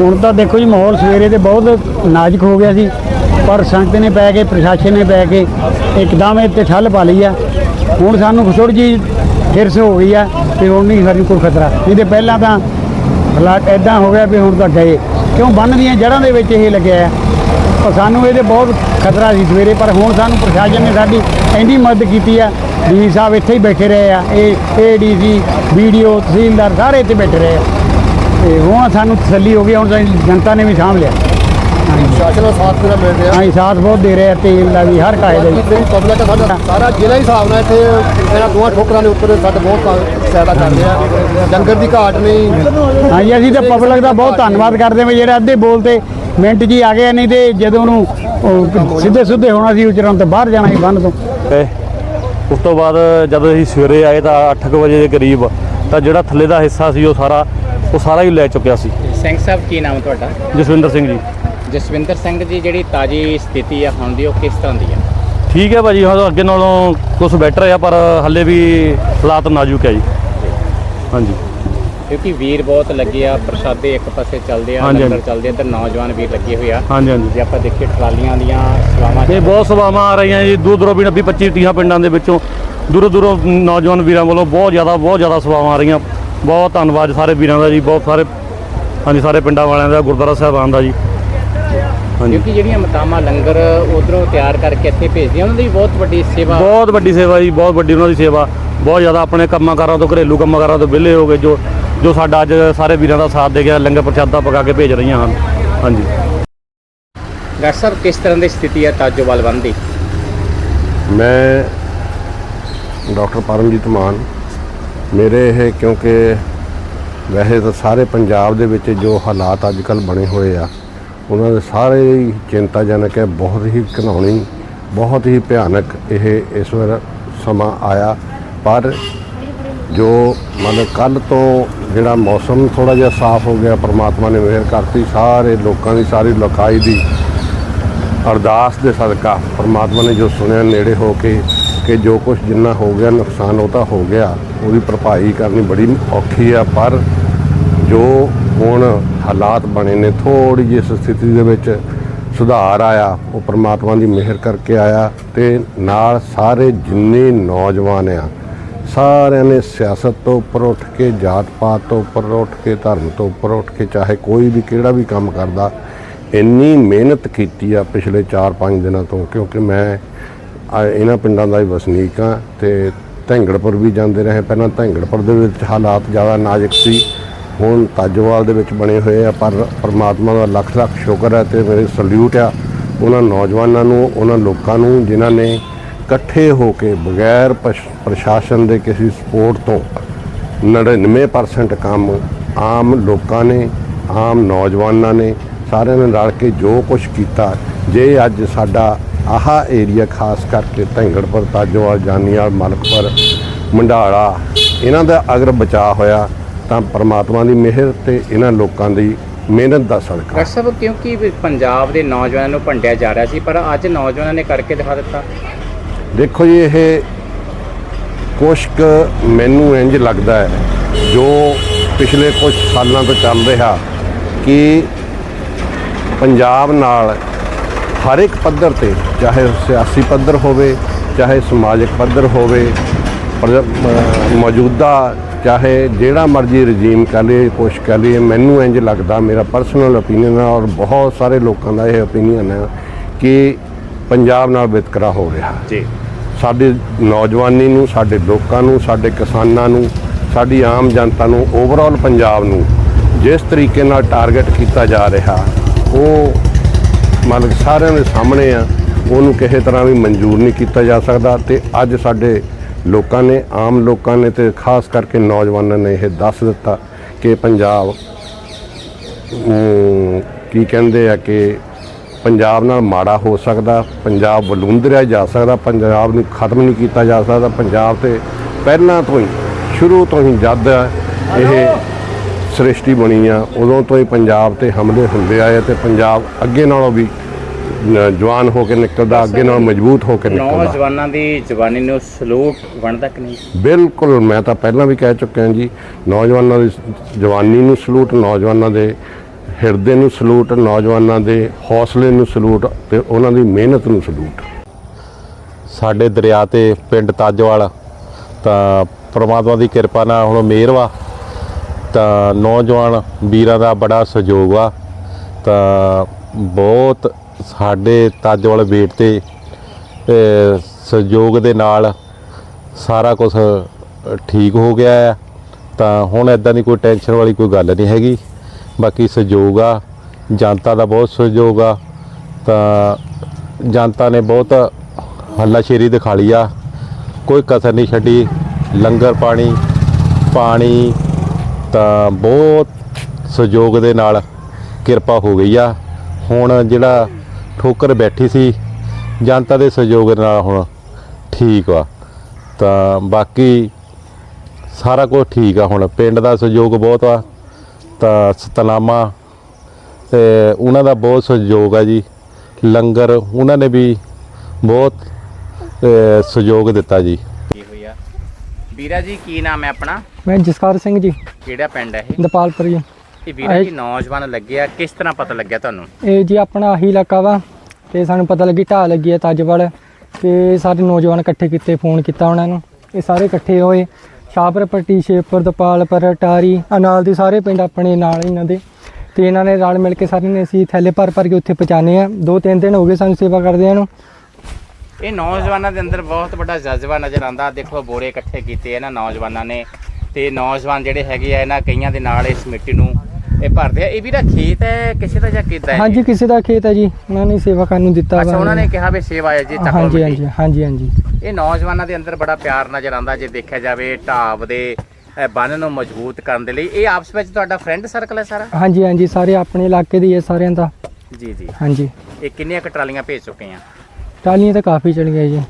ਹੁਣ ਤਾਂ ਦੇਖੋ ਜੀ ਮਾਹੌਲ ਸਵੇਰੇ ਤੇ ਬਹੁਤ ਨਾਜ਼ੁਕ ਹੋ ਗਿਆ ਸੀ, ਪਰ ਸੰਗਤ ਨੇ ਪੈ ਕੇ, ਪ੍ਰਸ਼ਾਸਨ ਨੇ ਪੈ ਕੇ ਇੱਕਦਮ ਇਹ ਤੇ ਠੱਲ ਪਾ ਲਈ ਆ। ਹੁਣ ਸਾਨੂੰ ਥੋੜੀ ਜੀ ਹਿਰਸ ਹੋ ਗਈ ਆ ਤੇ ਹੁਣ ਨਹੀਂ ਸਾਨੂੰ ਕੋਈ ਖਤਰਾ। ਨਹੀਂ ਤੇ ਪਹਿਲਾਂ ਤਾਂ ਹਾਲਾਤ ਐਦਾਂ ਹੋ ਗਿਆ ਵੀ ਹੁਣ ਤਾਂ ਗਏ। ਕਿਉਂ ਬੰਨ ਦੀਆਂ ਜੜ੍ਹਾਂ ਦੇ ਵਿੱਚ ਇਹ ਲੱਗਿਆ ਆ। ਪਰ ਸਾਨੂੰ ਇਹਦੇ ਬਹੁਤ ਖਤਰਾ ਸੀ ਸਵੇਰੇ, ਪਰ ਹੁਣ ਸਾਨੂੰ ਪ੍ਰਸ਼ਾਸਨ ਨੇ ਸਾਡੀ ਇੰਨੀ ਮਦਦ ਕੀਤੀ ਆ। ਡੀ ਸਾਹਿਬ ਇੱਥੇ ਹੀ ਬੈਠੇ ਰਹੇ ਆ। ਇਹ ਏਡੀਸੀ ਵੀਡੀਓ ਤਹਿਸੀਲਦਾਰ ਸਾਰੇ ਇੱਥੇ ਬੈਠੇ ਰਹੇ ਆ। ਤੇ ਹੁਣ ਸਾਨੂੰ ਤਸੱਲੀ ਹੋ ਗਈ ਹੁਣ ਤਾਂ ਜਨਤਾ ਨੇ ਵੀ ਸਾਂਭ ਲਿਆ। ਸ਼ਾਸਨ ਦਾ ਸਾਥ ਜਿਹੜਾ ਮਿਲ ਰਿਹਾ। ਹਾਂ ਸਾਥ ਬਹੁਤ ਦੇ ਰਹੇ ਆ ਤੇਲ ਦਾ ਵੀ ਹਰ ਕਾਏ ਦਾ ਵੀ ਜਿਹੜੀ ਪਬਲਿਕ ਹੈ ਸਾਡਾ ਸਾਰਾ ਜ਼ਿਲ੍ਹਾ ਹੀ ਹਿਸਾਬ ਨਾਲ ਇੱਥੇ ਇਹਨਾਂ ਦੋਹਾਂ ਠੋਕਰਾਂ ਦੇ ਉੱਪਰ ਸਾਡੇ ਬਹੁਤ ਸਹਾਇਤਾ ਕਰ ਰਿਹਾ। ਲੰਗਰ ਦੀ ਘਾਟ ਨਹੀਂ। ਹਾਂਜੀ ਅਸੀਂ ਤਾਂ ਪਬਲਿਕ ਦਾ ਬਹੁਤ ਧੰਨਵਾਦ ਕਰਦੇ ਹਾਂ ਵੀ ਜਿਹੜੇ ਅੱਧੇ ਬੋਲ ਤੇ ਮਿੰਟ ਜੀ ਆ ਗਏ ਨਹੀਂ ਤੇ ਜਦੋਂ ਉਹ ਸਿੱਧੇ ਸੁੱਧੇ ਹੋਣਾ ਸੀ ਉਚਰਾਂ ਤੋਂ ਬਾਹਰ ਜਾਣਾ ਸੀ ਬੰਨ ਤੋਂ। ਤੇ ਉਸ ਤੋਂ ਬਾਅਦ ਜਦੋਂ ਅਸੀਂ ਸਵੇਰੇ ਆਏ ਤਾਂ 8:00 ਵਜੇ ਦੇ ਕਰੀਬ ਤਾਂ ਜਿਹੜਾ ਥੱਲੇ ਦਾ ਹਿੱਸਾ ਸੀ ਉਹ ਸਾਰਾ ਉਹ ਸਾਰਾ ਹੀ ਲੈ ਚੁੱਕਿਆ ਸੀ। ਸਿੰਘ ਸਾਹਿਬ ਕੀ ਨਾਮ ਤੁਹਾਡਾ? ਜਸਵਿੰਦਰ ਸਿੰਘ ਜੀ। ਜਸਵਿੰਦਰ ਸਿੰਘ ਜੀ ਜਿਹੜੀ ਤਾਜੀ ਸਥਿਤੀ ਆ ਹੁਣ ਦੀ ਉਹ ਕਿਸ ਤਰ੍ਹਾਂ ਦੀ ਆ? ਠੀਕ ਹੈ ਭਾਜੀ ਹੁਣ ਅੱਗੇ ਨਾਲੋਂ ਕੁਝ ਬੈਟਰ ਆ ਪਰ ਹੱਲੇ ਵੀ ਹਾਲਾਤ ਨਾਜ਼ੁਕ ਹੈ ਜੀ। ਹਾਂਜੀ। ਕਿਉਂਕਿ ਵੀਰ ਬਹੁਤ ਲੱਗੇ ਆ ਪ੍ਰਸ਼ਾਦੇ ਇੱਕ ਪਾਸੇ ਚੱਲਦੇ ਆ ਹਾਂਜੀ, ਲੰਗਰ ਹਾਂਜੀ। ਚੱਲਦੇ ਆ ਤੇ ਨੌਜਵਾਨ ਵੀਰ ਲੱਗੇ ਹੋਏ ਆ। ਹਾਂਜੀ ਹਾਂਜੀ। ਜੇ ਆਪਾਂ ਦੇਖੀਏ ਟਰਾਲੀਆਂ ਦੀਆਂ ਸੇਵਾਵਾਂ ਇਹ ਬਹੁਤ ਸੇਵਾਵਾਂ ਆ ਰਹੀਆਂ ਜੀ ਦੂਰ ਦੂਰੋਂ ਵੀ 20 25 30 ਪਿੰਡਾਂ ਦੇ ਵਿੱਚੋਂ ਦੂਰੋਂ ਦੂਰੋਂ ਨੌਜਵਾਨ ਵੀਰਾਂ ਵੱਲੋਂ ਬਹੁਤ ਜ਼ਿਆਦਾ ਬਹੁਤ ਜ਼ਿਆਦਾ ਸੇਵਾਵਾਂ ਆ ਰਹੀਆਂ। ਬਹੁਤ ਧੰਨਵਾਦ ਸਾਰੇ ਵੀਰਾਂ ਦਾ ਜੀ ਬਹੁਤ ਸਾਰੇ ਹਾਂਜੀ ਸਾਰੇ ਪਿੰਡਾਂ ਵਾਲਿਆਂ ਦਾ ਗੁਰਦੁਆਰਾ ਸਾਹਿਬਾਨ ਦਾ ਜੀ। ਹਾਂਜੀ। ਕਿਉਂਕਿ ਜਿਹੜੀਆਂ ਮਤਾਮਾ ਲੰਗਰ ਉਧਰੋਂ ਤਿਆਰ ਕਰਕੇ ਇੱਥੇ ਭੇਜਦੀਆਂ ਉਹਨਾਂ ਦੀ ਬਹੁਤ ਵੱਡੀ ਸੇਵਾ। ਬਹੁਤ ਵੱਡੀ ਸੇਵਾ ਜੀ ਬਹੁਤ ਵੱਡੀ ਉਹਨਾਂ ਦੀ ਸੇਵਾ। ਬਹੁਤ ਜ਼ਿਆਦਾ ਆਪਣੇ ਕੰਮਾਂ ਕਾਰਾਂ ਤੋਂ ਘਰੇਲੂ ਕੰਮਾਂ ਕਾਰਾਂ ਤੋਂ ਵਿਹਲੇ ਹੋ ਗਏ ਜੋ ਜੋ ਸਾਡਾ ਅੱਜ ਸਾਰੇ ਵੀਰਾਂ ਦਾ ਸਾਥ ਦੇ ਗਿਆ ਲੰਗਰ ਪ੍ਰਸ਼ਾਦਾ ਪਕਾ ਕੇ ਭੇਜ ਰਹੀਆਂ ਹਨ। ਹਾਂਜੀ। ਡਾਕਟਰ ਸਾਹਿਬ ਕਿਸ ਤਰ੍ਹਾਂ ਦੀ ਸਥਿਤੀ ਆ ਤਾਜੋਵਾਲ ਬੰਦ ਦੀ ਮੈਂ ਡਾਕਟਰ ਪਰਮਜੀਤ ਮਾਨ ਮੇਰੇ ਇਹ ਕਿਉਂਕਿ ਵੈਸੇ ਤਾਂ ਸਾਰੇ ਪੰਜਾਬ ਦੇ ਵਿੱਚ ਜੋ ਹਾਲਾਤ ਅੱਜ ਕੱਲ ਬਣੇ ਹੋਏ ਆ, ਉਹਨਾਂ ਦੇ ਸਾਰੇ ਹੀ ਚਿੰਤਾਜਨਕ ਹੈ, ਬਹੁਤ ਹੀ ਘਿਨਾਉਣੀ ਬਹੁਤ ਹੀ ਭਿਆਨਕ ਇਹ ਇਸ ਵਾਰ ਸਮਾਂ ਆਇਆ। ਪਰ ਜੋ ਮਤਲਬ ਕੱਲ ਤੋਂ ਜਿਹੜਾ ਮੌਸਮ ਥੋੜਾ ਜਿਹਾ ਸਾਫ਼ ਹੋ ਗਿਆ, ਪ੍ਰਮਾਤਮਾ ਨੇ ਮਿਹਰ ਕਰਤੀ, ਸਾਰੇ ਲੋਕਾਂ ਦੀ, ਸਾਰੀ ਲੋਕਾਈ ਦੀ ਅਰਦਾਸ ਦੇ ਸਦਕਾ ਪਰਮਾਤਮਾ ਨੇ ਜੋ ਸੁਣਿਆ, ਨੇੜੇ ਹੋ ਕੇ ਕਿ ਜੋ ਕੁਝ ਜਿੰਨਾ ਹੋ ਗਿਆ, ਨੁਕਸਾਨ ਉਹ ਤਾਂ ਹੋ ਗਿਆ ਉਹਦੀ ਭਰਪਾਈ ਕਰਨੀ ਬੜੀ ਔਖੀ ਆ, ਪਰ ਜੋ ਹੁਣ ਹਾਲਾਤ ਬਣੇ ਨੇ ਥੋੜੀ ਜਿਹੀ ਇਸ ਸਥਿਤੀ ਦੇ ਵਿੱਚ ਸੁਧਾਰ ਆਇਆ, ਉਹ ਪਰਮਾਤਮਾ ਦੀ ਮਿਹਰ ਕਰਕੇ ਆਇਆ ਤੇ ਨਾਲ ਸਾਰੇ ਜਿੰਨੇ ਨੌਜਵਾਨ ਆ, ਸਾਰਿਆਂ ਨੇ ਸਿਆਸਤ ਤੋਂ ਉੱਪਰ ਉੱਠ ਕੇ ਜਾਤ ਪਾਤ ਤੋਂ ਉੱਪਰ ਉੱਠ ਕੇ, ਧਰਮ ਤੋਂ ਉੱਪਰ ਉੱਠ ਕੇ, ਚਾਹੇ ਕੋਈ ਵੀ ਕਿਹੜਾ ਵੀ ਕੰਮ ਕਰਦਾ, ਇੰਨੀ ਮਿਹਨਤ ਕੀਤੀ ਆ ਪਿਛਲੇ 4-5 ਦਿਨਾਂ ਤੋਂ, ਕਿਉਂਕਿ ਮੈਂ ਇਹਨਾਂ ਪਿੰਡਾਂ ਦਾ ਹੀ ਵਸਨੀਕ ਆ ਤੇ ਧੈਂਗੜਪੁਰ ਵੀ ਜਾਂਦੇ ਰਹੇ। ਪਹਿਲਾਂ ਧੈਂਗੜਪੁਰ ਦੇ ਵਿੱਚ ਹਾਲਾਤ ਜ਼ਿਆਦਾ ਨਾਜ਼ੁਕ ਸੀ। ਹੁਣ ਤਾਜੋਵਾਲ ਦੇ ਵਿੱਚ ਬਣੇ ਹੋਏ ਆ, ਪਰ ਪਰਮਾਤਮਾ ਦਾ ਲੱਖ ਲੱਖ ਸ਼ੁਕਰ ਹੈ ਤੇ ਮੇਰੇ ਸਲੂਟ ਆ। ਉਹਨਾਂ ਨੌਜਵਾਨਾਂ ਨੂੰ, ਉਹਨਾਂ ਲੋਕਾਂ ਨੂੰ, ਜਿਨ੍ਹਾਂ ਨੇ ਇਕੱਠੇ ਹੋ ਕੇ ਬਗੈਰ ਪਸ਼- ਪ੍ਰਸ਼ਾਸਨ ਦੇ ਕਿਸੇ ਸਪੋਰਟ ਤੋਂ 99% ਕੰਮ ਆਮ ਲੋਕਾਂ ਨੇ, ਆਮ ਨੌਜਵਾਨਾਂ ਨੇ ਸਾਰਿਆਂ ਨੇ ਰਲ ਕੇ ਜੋ ਕੁਝ ਕੀਤਾ। ਜੇ ਅੱਜ ਸਾਡਾ ਆਹ ਏਰੀਆ ਖਾਸ ਕਰਕੇ ਧੈਂਗੜਪੁਰ ਤਾਜੋਵਾਲ ਜਾਨੀਵਾਲ ਮਲਕਪੁਰ ਮੰਡਾਲਾ ਇਹਨਾਂ ਦਾ ਅਗਰ ਬਚਾਅ ਹੋਇਆ ਤਾਂ ਪਰਮਾਤਮਾ ਦੀ ਮਿਹਰ ਤੇ ਇਹਨਾਂ ਲੋਕਾਂ ਦੀ ਮਿਹਨਤ ਦਾ ਸਦਕਾ। ਡਾਕਟਰ ਸਾਹਿਬ ਕਿਉਂਕਿ ਪੰਜਾਬ ਦੇ ਨੌਜਵਾਨਾਂ ਨੂੰ ਭੰਡਿਆ ਜਾ ਰਿਹਾ ਸੀ ਪਰ ਅੱਜ ਨੌਜਵਾਨਾਂ ਨੇ ਕਰਕੇ ਦਿਖਾ ਦਿੱਤਾ। ਦੇਖੋ ਜੀ ਇਹ ਕੁਛ ਕੁ ਮੈਨੂੰ ਇੰਜ ਲੱਗਦਾ ਹੈ ਜੋ ਪਿਛਲੇ ਕੁਝ ਸਾਲਾਂ ਤੋਂ ਚੱਲ ਰਿਹਾ ਕਿ ਪੰਜਾਬ ਨਾਲ ਹਰ ਇੱਕ ਪੱਧਰ ਤੇ ਚਾਹੇ ਉਹ ਸਿਆਸੀ ਪੱਧਰ ਹੋਵੇ ਚਾਹੇ ਸਮਾਜਿਕ ਪੱਧਰ ਹੋਵੇ ਮੌਜੂਦਾ ਚਾਹੇ ਜਿਹੜਾ ਮਰਜ਼ੀ ਰਜੀਮ ਕਹ ਲਈਏ ਕੁਛ ਕਹ ਲਈਏ ਮੈਨੂੰ ਇੰਜ ਲੱਗਦਾ ਮੇਰਾ ਪਰਸਨਲ ਓਪੀਨੀਅਨ ਹੈ ਔਰ ਬਹੁਤ ਸਾਰੇ ਲੋਕਾਂ ਦਾ ਇਹ ਓਪੀਨੀਅਨ ਹੈ ਕਿ ਪੰਜਾਬ ਨਾਲ ਵਿਤਕਰਾ ਹੋ ਰਿਹਾ। ਜੀ। ਸਾਡੇ ਨੌਜਵਾਨੀ ਨੂੰ ਸਾਡੇ ਲੋਕਾਂ ਨੂੰ ਸਾਡੇ ਕਿਸਾਨਾਂ ਨੂੰ ਸਾਡੀ ਆਮ ਜਨਤਾ ਨੂੰ ਓਵਰਆਲ ਪੰਜਾਬ ਨੂੰ ਜਿਸ ਤਰੀਕੇ ਨਾਲ ਟਾਰਗੇਟ ਕੀਤਾ ਜਾ ਰਿਹਾ ਉਹ ਮਾਲਕ ਸਾਰਿਆਂ ਦੇ ਸਾਹਮਣੇ ਆ, ਉਹਨੂੰ ਕਿਸੇ ਤਰ੍ਹਾਂ ਵੀ ਮਨਜ਼ੂਰ ਨਹੀਂ ਕੀਤਾ ਜਾ ਸਕਦਾ ਤੇ ਅੱਜ ਸਾਡੇ ਲੋਕਾਂ ਨੇ, ਆਮ ਲੋਕਾਂ ਨੇ ਤੇ ਖਾਸ ਕਰਕੇ ਨੌਜਵਾਨਾਂ ਨੇ ਇਹ ਦੱਸ ਦਿੱਤਾ ਕਿ ਪੰਜਾਬ ਕੀ ਕਹਿੰਦੇ ਆ ਕਿ ਪੰਜਾਬ ਨਾਲ ਮਾੜਾ ਹੋ ਸਕਦਾ, ਪੰਜਾਬ ਵਲੂੰਦਰਿਆ ਜਾ ਸਕਦਾ, ਪੰਜਾਬ ਨੂੰ ਖਤਮ ਨਹੀਂ ਕੀਤਾ ਜਾ ਸਕਦਾ, ਪੰਜਾਬ ਤੇ ਪਹਿਲਾਂ ਤੋਂ ਹੀ, ਸ਼ੁਰੂ ਤੋਂ ਹੀ ਜਦ ਇਹ ਸ੍ਰਿਸ਼ਟੀ ਬਣੀ ਆ ਉਦੋਂ ਤੋਂ ਹੀ ਪੰਜਾਬ ਤੇ ਹਮਲੇ ਹੁੰਦੇ ਆਏ ਤੇ ਪੰਜਾਬ ਅੱਗੇ ਨਾਲੋਂ ਵੀ ਜਵਾਨ ਹੋ ਕੇ ਨਿਕਲਦਾ ਅੱਗੇ ਨਾਲੋਂ ਮਜ਼ਬੂਤ ਹੋ ਕੇ ਨਿਕਲਦਾ। ਨੌਜਵਾਨਾਂ ਦੀ ਜਵਾਨੀ ਨੂੰ ਸਲੂਟ ਬਣਦਾ ਕਿ ਨਹੀਂ? ਬਿਲਕੁਲ ਮੈਂ ਤਾਂ ਪਹਿਲਾਂ ਵੀ ਕਹਿ ਚੁੱਕਿਆ ਜੀ ਨੌਜਵਾਨਾਂ ਦੀ ਜਵਾਨੀ ਨੂੰ ਸਲੂਟ ਨੌਜਵਾਨਾਂ ਦੇ ਹਿਰਦੇ ਨੂੰ ਸਲੂਟ ਨੌਜਵਾਨਾਂ ਦੇ ਹੌਸਲੇ ਨੂੰ ਸਲੂਟ ਤੇ ਉਹਨਾਂ ਦੀ ਮਿਹਨਤ ਨੂੰ ਸਲੂਟ। ਸਾਡੇ ਦਰਿਆ ਤੇ ਪਿੰਡ ਤਾਜਵਾਲ ਤਾਂ ਪ੍ਰਮਾਤਮਾ ਦੀ ਕਿਰਪਾ ਨਾਲ ਹੁਣ ਮਿਹਰ ਵਾ। ਤਾਂ ਨੌਜਵਾਨ ਵੀਰਾਂ ਦਾ ਬੜਾ ਸਹਿਯੋਗ ਆ। ਤਾਂ ਬਹੁਤ ਸਾਡੇ ਤਾਜਵਾਲ ਵੇਟ ਤੇ ਸਹਿਯੋਗ ਦੇ ਨਾਲ ਸਾਰਾ ਕੁਝ ਠੀਕ ਹੋ ਗਿਆ ਆ। ਤਾਂ ਹੁਣ ਐਦਾਂ ਦੀ ਕੋਈ ਟੈਨਸ਼ਨ ਵਾਲੀ ਕੋਈ ਗੱਲ ਨਹੀਂ ਹੈਗੀ। ਬਾਕੀ ਸਹਿਯੋਗ ਆ। ਜਨਤਾ ਦਾ ਬਹੁਤ ਸਹਿਯੋਗ ਆ। ਤਾਂ ਜਨਤਾ ਨੇ ਬਹੁਤ ਹੱਲਾਸ਼ੇਰੀ ਦਿਖਾ ਲਈ ਆ। ਕੋਈ ਕਸਰ ਨਹੀਂ ਛੱਡੀ। ਲੰਗਰ ਪਾਣੀ ਪਾਣੀ ਤਾਂ ਬਹੁਤ ਸਹਿਯੋਗ ਦੇ ਨਾਲ ਕਿਰਪਾ ਹੋ ਗਈ ਆ। ਹੁਣ ਜਿਹੜਾ ਠੋਕਰ ਬੈਠੀ ਸੀ, ਜਨਤਾ ਦੇ ਸਹਿਯੋਗ ਨਾਲ ਹੁਣ ਠੀਕ ਆ। ਤਾਂ ਬਾਕੀ ਸਾਰਾ ਕੁਝ ਠੀਕ ਆ ਹੁਣ, ਪਿੰਡ ਦਾ ਸਹਿਯੋਗ ਬਹੁਤ ਆ। ਤਾਂ ਸਤਨਾਮਾ ਤੇ ਉਹਨਾਂ ਦਾ ਬਹੁਤ ਸਹਿਯੋਗ ਆ ਜੀ। ਲੰਗਰ ਉਹਨਾਂ ਨੇ ਵੀ ਬਹੁਤ ਸਹਿਯੋਗ ਦਿੱਤਾ ਜੀ। ਕੀ ਹੋਇਆ? ਵੀਰਾ ਜੀ, ਕੀ ਨਾਮ ਹੈ ਆਪਣਾ? ਮੈਂ ਜਸਕਾਰ ਸਿੰਘ ਜੀ ਕਿਹੜਾ ਪਿੰਡ ਹੈ ਇਹ? ਦਪਾਲਪੁਰ ਜੀ। ਇਹ ਵੀਰਾ ਜੀ ਨੌਜਵਾਨ ਲੱਗਿਆ ਕਿਸ ਤਰ੍ਹਾਂ ਪਤਾ ਲੱਗਿਆ ਤੁਹਾਨੂੰ? ਇਹ ਜੀ ਆਪਣਾ ਆਹੀ ਇਲਾਕਾ ਵਾ ਤੇ ਸਾਨੂੰ ਪਤਾ ਲੱਗੀ ਢਾਹ ਲੱਗੀ ਹੈ ਤਾਜਵਾਲ ਤੇ ਸਾਰੇ ਨੌਜਵਾਨ ਇਕੱਠੇ ਕੀਤੇ ਫੋਨ ਕੀਤਾ ਉਹਨਾਂ ਨੂੰ। ਇਹ ਸਾਰੇ ਇਕੱਠੇ ਹੋਏ ਸ਼ਾਹਪੁਰ ਪੱਟੀ ਸ਼ੇਪੁਰ ਦਪਾਲਪੁਰ ਟਾਰੀ ਆਹ ਨਾਲ ਦੇ ਸਾਰੇ ਪਿੰਡ ਆਪਣੇ ਨਾਲ ਇਹਨਾਂ ਦੇ। ਤੇ ਇਹਨਾਂ ਨੇ ਰਲ ਮਿਲ ਕੇ ਸਾਰੇ ਨੇ ਅਸੀਂ ਥੈਲੇ ਭਰ ਭਰ ਕੇ ਉੱਥੇ ਪਹੁੰਚਾਣੇ ਆ ਦੋ ਤਿੰਨ ਦਿਨ ਹੋ ਗਏ ਸਾਨੂੰ ਸੇਵਾ ਕਰਦਿਆਂ ਨੂੰ। ਇਹ ਨੌਜਵਾਨਾਂ ਦੇ ਅੰਦਰ ਬਹੁਤ ਵੱਡਾ ਜਜ਼ਬਾ ਨਜ਼ਰ ਆਉਂਦਾ। ਦੇਖੋ ਬੋਰੇ ਇਕੱਠੇ ਕੀਤੇ ਇਹਨਾਂ ਨੌਜਵਾਨਾਂ ਨੇ। ਤੇ ਨੌਜਵਾਨ ਜਿਹੜੇ ਹੈਗੇ ਆ ਇਹਨਾਂ ਕਈਆਂ ਦੇ ਨਾਲ ਇਸ ਮਿੱਟੀ ਨੂੰ ਇਹ ਭਰਦੇ ਆ। ਇਹ ਵੀਰਾ ਖੇਤ ਹੈ ਕਿਸੇ ਦਾ ਜਾਂ ਕਿੱਦਾਂ ਹੈ? ਹਾਂਜੀ ਕਿਸੇ ਦਾ ਖੇਤ ਹੈ ਜੀ। ਉਹਨਾਂ ਨੇ ਸੇਵਾ ਕਰਨ ਨੂੰ ਦਿੱਤਾ ਅੱਛਾ ਵਾ। ਉਹਨਾਂ ਨੇ ਕਿਹਾ ਵੀ ਸੇਵਾ ਹੈ ਜੀ ਚੱਕੋ ਹਾਂਜੀ ਹਾਂਜੀ ਹਾਂਜੀ ਹਾਂਜੀ। ਇਹ ਨੌਜਵਾਨਾਂ ਦੇ ਅੰਦਰ ਬੜਾ ਪਿਆਰ ਨਜ਼ਰ ਆਉਂਦਾ ਜੇ ਦੇਖਿਆ ਜਾਵੇ ਢਾਬ ਦੇ ਬੰਨ ਨੂੰ ਮਜ਼ਬੂਤ ਕਰਨ ਦੇ ਲਈ। ਇਹ ਆਪਸ ਵਿੱਚ ਤੁਹਾਡਾ ਫਰੈਂਡ ਸਰਕਲ ਹੈ ਸਾਰਾ? ਹਾਂਜੀ ਹਾਂਜੀ ਸਾਰੇ ਆਪਣੇ ਇਲਾਕੇ ਦੇ ਹੀ ਹੈ ਸਾਰਿਆਂ ਦਾ। ਜੀ ਜੀ। ਹਾਂਜੀ। ਇਹ ਕਿੰਨੀਆਂ ਕੁ ਟਰਾਲੀਆਂ ਭੇਜ ਚੁੱਕੇ ਆ? ਟਾਲੀਆਂ ਤਾਂ ਕਾਫੀ ਚਲ ਗਈਆਂ ਜੀ।